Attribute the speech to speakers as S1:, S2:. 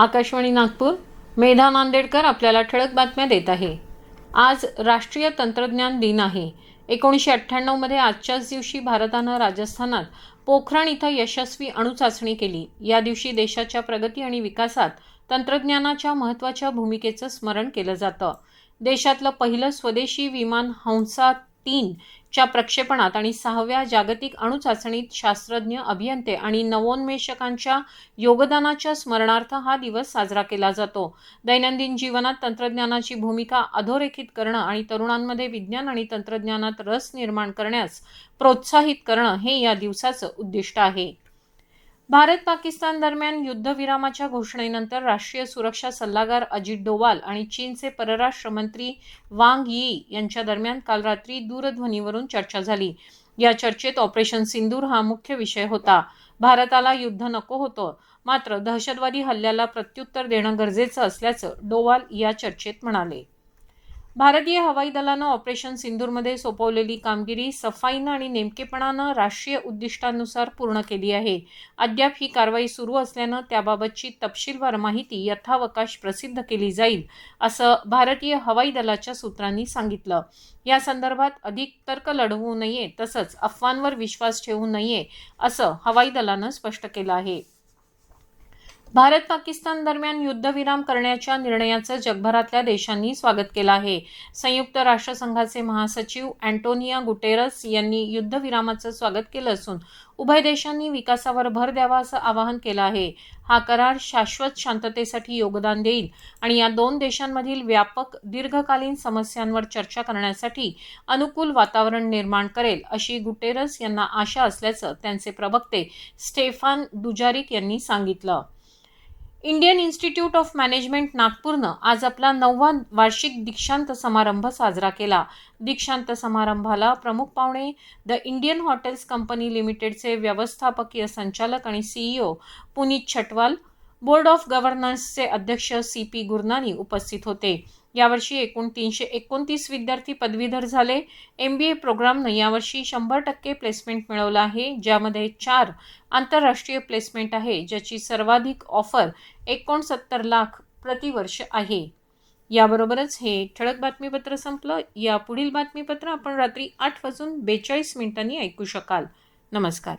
S1: आकाशवाणी नागपूर मेधा नांदेडकर आपल्याला ठळक बातम्या देत आहे. आज राष्ट्रीय तंत्रज्ञान दिन आहे. एकोणीसशे अठ्ठ्याण्णवमध्ये आजच्याच दिवशी भारतानं राजस्थानात पोखरण इथं यशस्वी अणुचाचणी केली. या दिवशी देशाच्या प्रगती आणि विकासात तंत्रज्ञानाच्या महत्त्वाच्या भूमिकेचं स्मरण केलं जातं. देशातलं पहिलं स्वदेशी विमान हंसा तीन च्या प्रक्षेपणात आणि सहाव्या जागतिक अणुचाचणीत शास्त्रज्ञ अभियंते आणि नवोन्मेषकांच्या योगदानाच्या स्मरणार्थ हा दिवस साजरा केला जातो. दैनंदिन जीवनात तंत्रज्ञानाची भूमिका अधोरेखित करणं आणि तरुणांमध्ये विज्ञान आणि तंत्रज्ञानात रस निर्माण करण्यास प्रोत्साहित करणं हे या दिवसाचं उद्दिष्ट आहे. भारत पाकिस्तान दरम्यान युद्धविरामाच्या घोषणेनंतर राष्ट्रीय सुरक्षा सल्लागार अजित डोवाल आणि चीनचे परराष्ट्र मंत्री वांग यी यांच्या दरम्यान काल रात्री दूरध्वनीवरून चर्चा झाली. या चर्चेत ऑपरेशन सिंदूर हा मुख्य विषय होता. भारताला युद्ध नको होतं. मात्र दहशतवादी हल्ल्याला प्रत्युत्तर देणं गरजेचं असल्याचं डोवाल या चर्चेत म्हणाले. भारतीय हवाई दलानं ऑपरेशन सिंदूरमध्ये सोपवलेली कामगिरी सफाईनं आणि नेमकेपणानं राष्ट्रीय उद्दिष्टानुसार पूर्ण केली आहे. अद्याप ही कारवाई सुरू असल्यानं त्याबाबतची तपशीलवार माहिती यथावकाश प्रसिद्ध केली जाईल असं भारतीय हवाई दलाच्या सूत्रांनी सांगितलं. या संदर्भात अधिक तर्क लढवू नये तसंच अफवांवर विश्वास ठेवू नये असं हवाई दलानं स्पष्ट केलं आहे. भारत पाकिस्तान दरम्यान युद्धविराम करण्याच्या निर्णयाचं जगभरातल्या देशांनी स्वागत केलं आहे. संयुक्त राष्ट्रसंघाचे महासचिव अँटोनिया गुटेरस यांनी युद्धविरामाचं स्वागत केलं असून उभय देशांनी विकासावर भर द्यावा असं आवाहन केलं आहे. हा करार शाश्वत शांततेसाठी योगदान देईल आणि या दोन देशांमधील व्यापक दीर्घकालीन समस्यांवर चर्चा करण्यासाठी अनुकूल वातावरण निर्माण करेल अशी गुटेरस यांना आशा असल्याचं त्यांचे प्रवक्ते स्टेफान दुजारिक यांनी सांगितलं. इंडियन इन्स्टिट्यूट ऑफ मॅनेजमेंट नागपूरनं आज आपला नववा वार्षिक दीक्षांत समारंभ साजरा केला. दीक्षांत समारंभाला प्रमुख पाहुणे द इंडियन हॉटेल्स कंपनी लिमिटेडचे व्यवस्थापकीय संचालक आणि CEO Puneet Chhatwal board of गव्हर्नन्सचे अध्यक्ष सी पी गुरनानी उपस्थित होते. यावर्षी एकूण तीनशे एकोणतीस विद्यार्थी पदवीधर झाले. एम बी ए प्रोग्रामनं यावर्षी शंभर टक्के प्लेसमेंट मिळवलं आहे ज्यामध्ये चार आंतरराष्ट्रीय प्लेसमेंट आहे ज्याची सर्वाधिक ऑफर एकोणसत्तर लाख प्रतिवर्ष आहे. याबरोबरच हे ठळक बातमीपत्र संपलं. या पुढील बातमीपत्र आपण रात्री आठ वाजून बेचाळीस मिनिटांनी ऐकू शकाल. नमस्कार.